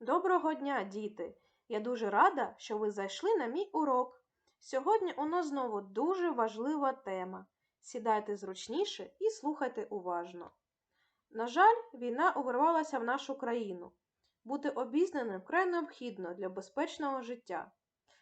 Доброго дня, діти! Я дуже рада, що ви зайшли на мій урок. Сьогодні у нас знову дуже важлива тема. Сідайте зручніше і слухайте уважно. На жаль, війна увірвалася в нашу країну. Бути обізнаним вкрай необхідно для безпечного життя.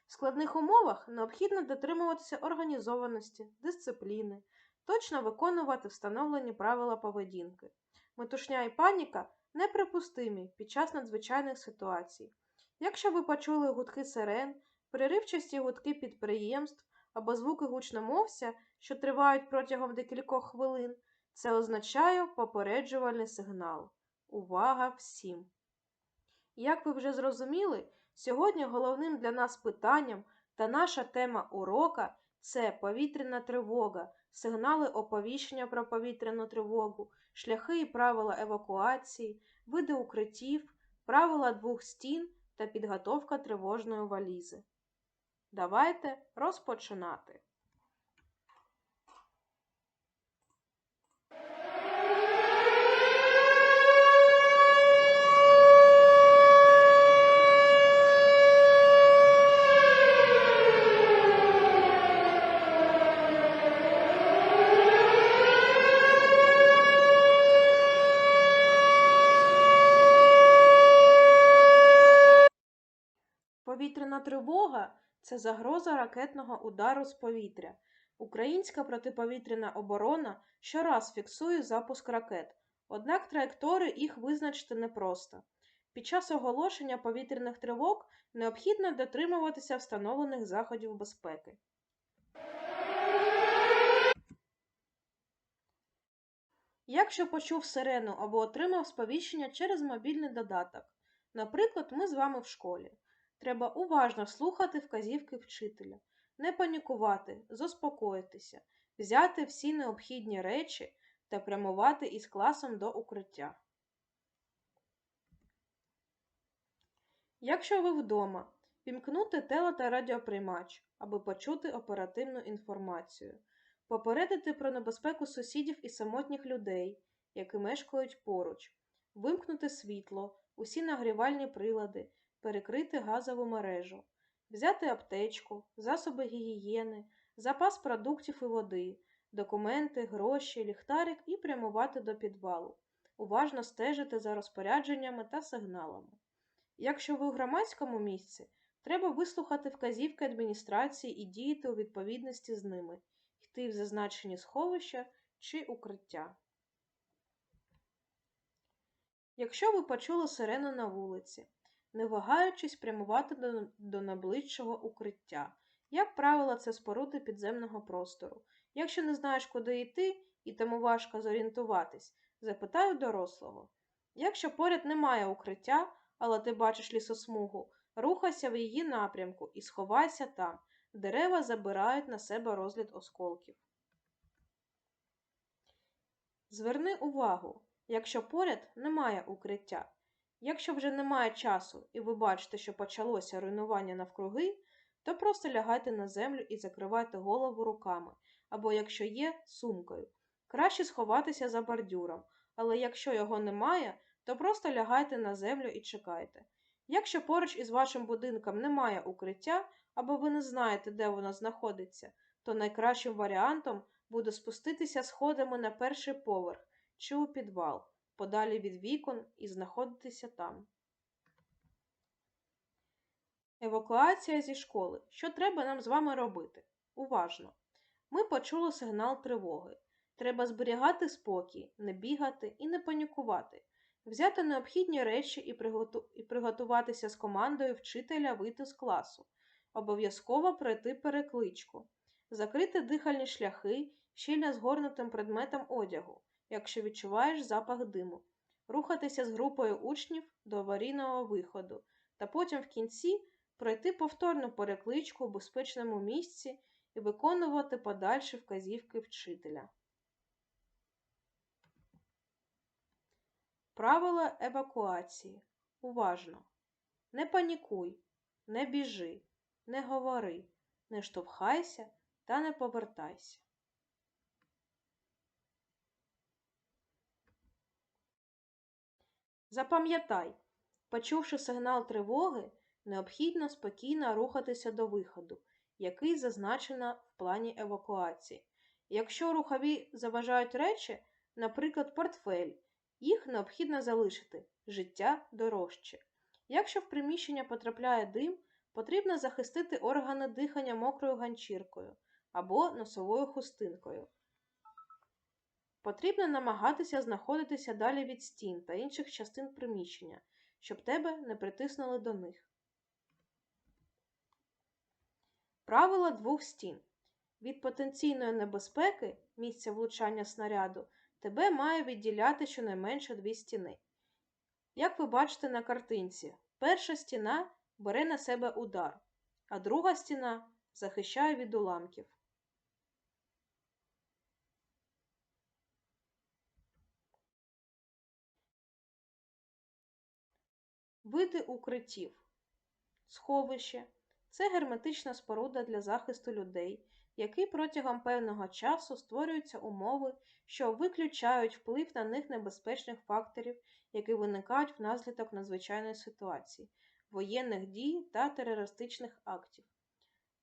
В складних умовах необхідно дотримуватися організованості, дисципліни, точно виконувати встановлені правила поведінки. Метушня і паніка неприпустимі під час надзвичайних ситуацій. Якщо ви почули гудки сирен, переривчасті гудки підприємств або звуки гучномовця, що тривають протягом декількох хвилин, це означає попереджувальний сигнал. Увага всім! Як ви вже зрозуміли, сьогодні головним для нас питанням та наша тема урока це повітряна тривога, сигнали оповіщення про повітряну тривогу, шляхи і правила евакуації, види укриттів, правила двох стін та підготовка тривожної валізи. Давайте розпочинати. Повітряна тривога це загроза ракетного удару з повітря. Українська протиповітряна оборона щораз фіксує запуск ракет, однак траєкторії їх визначити непросто. Під час оголошення повітряних тривог необхідно дотримуватися встановлених заходів безпеки. Якщо почув сирену або отримав сповіщення через мобільний додаток, наприклад, ми з вами в школі. Треба уважно слухати вказівки вчителя, не панікувати, заспокоїтися, взяти всі необхідні речі та прямувати із класом до укриття. Якщо ви вдома, вімкнути теле та радіоприймач, аби почути оперативну інформацію, попередити про небезпеку сусідів і самотніх людей, які мешкають поруч, вимкнути світло, усі нагрівальні прилади перекрити газову мережу, взяти аптечку, засоби гігієни, запас продуктів і води, документи, гроші, ліхтарик і прямувати до підвалу, уважно стежити за розпорядженнями та сигналами. Якщо ви у громадському місці, треба вислухати вказівки адміністрації і діяти у відповідності з ними, йти в зазначені сховища чи укриття. Якщо ви почули сирену на вулиці, не вагаючись прямувати до, до найближчого укриття. Як правило, це споруди підземного простору. Якщо не знаєш, куди йти і тому важко зорієнтуватись, запитай у дорослого. Якщо поряд немає укриття, але ти бачиш лісосмугу, рухайся в її напрямку і сховайся там. Дерева забирають на себе розгляд осколків. Зверни увагу, якщо поряд немає укриття, Якщо вже немає часу і ви бачите, що почалося руйнування навкруги, то просто лягайте на землю і закривайте голову руками, або, якщо є, сумкою. Краще сховатися за бордюром, але якщо його немає, то просто лягайте на землю і чекайте. Якщо поруч із вашим будинком немає укриття, або ви не знаєте, де воно знаходиться, то найкращим варіантом буде спуститися сходами на перший поверх чи у підвал подалі від вікон і знаходитися там. Евакуація зі школи. Що треба нам з вами робити? Уважно. Ми почули сигнал тривоги. Треба зберігати спокій, не бігати і не панікувати, взяти необхідні речі і, приготу... і приготуватися з командою вчителя вийти з класу, обов'язково пройти перекличку, закрити дихальні шляхи щільно згорнутим предметом одягу, якщо відчуваєш запах диму, рухатися з групою учнів до аварійного виходу, та потім в кінці пройти повторну перекличку у безпечному місці і виконувати подальші вказівки вчителя. Правила евакуації. Уважно. Не панікуй, не біжи, не говори, не штовхайся та не повертайся. Запам'ятай, Почувши сигнал тривоги, необхідно спокійно рухатися до виходу, який зазначено в плані евакуації. Якщо рухові заважають речі, наприклад, портфель, їх необхідно залишити, життя дорожче. Якщо в приміщення потрапляє дим, потрібно захистити органи дихання мокрою ганчіркою або носовою хустинкою. Потрібно намагатися знаходитися далі від стін та інших частин приміщення, щоб тебе не притиснули до них. Правило двох стін. Від потенційної небезпеки місця влучання снаряду тебе має відділяти щонайменше дві стіни. Як ви бачите на картинці, перша стіна бере на себе удар, а друга стіна захищає від уламків. Види укриттів. Сховище це герметична споруда для захисту людей, які протягом певного часу створюються умови, що виключають вплив на них небезпечних факторів, які виникають внаслідок надзвичайної ситуації, воєнних дій та терористичних актів.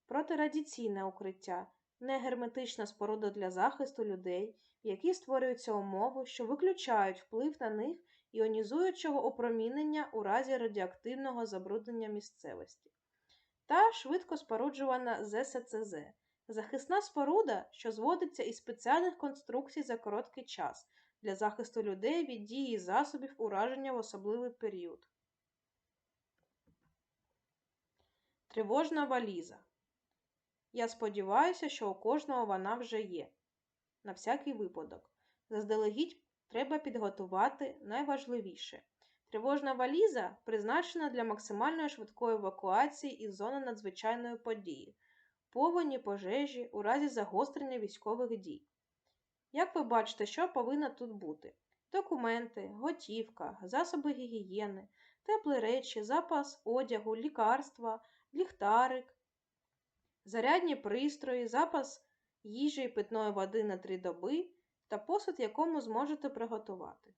Протирадіційне укриття негерметична споруда для захисту людей, в якій створюються умови, що виключають вплив на них іонізуючого опромінення у разі радіоактивного забруднення місцевості, та швидко споруджувана ЗСЦЗ захисна споруда, що зводиться із спеціальних конструкцій за короткий час для захисту людей від дії засобів ураження в особливий період. Тривожна валіза. Я сподіваюся, що у кожного вона вже є. На всякий випадок. Заздалегідь треба підготувати найважливіше. Тривожна валіза призначена для максимальної швидкої евакуації із зони надзвичайної події, повені пожежі у разі загострення військових дій. Як ви бачите, що повинно тут бути? Документи, готівка, засоби гігієни, теплі речі, запас одягу, лікарства, ліхтарик, зарядні пристрої, запас їжі і питної води на три доби та посуд, якому зможете приготувати.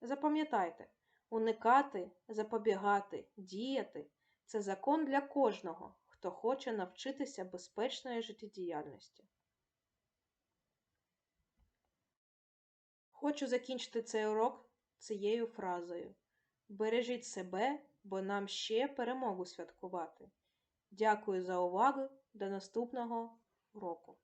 Запам'ятайте, уникати, запобігати, діяти це закон для кожного, хто хоче навчитися безпечної життєдіяльності. Хочу закінчити цей урок цією фразою. Бережіть себе, бо нам ще перемогу святкувати. Дякую за увагу. До наступного уроку!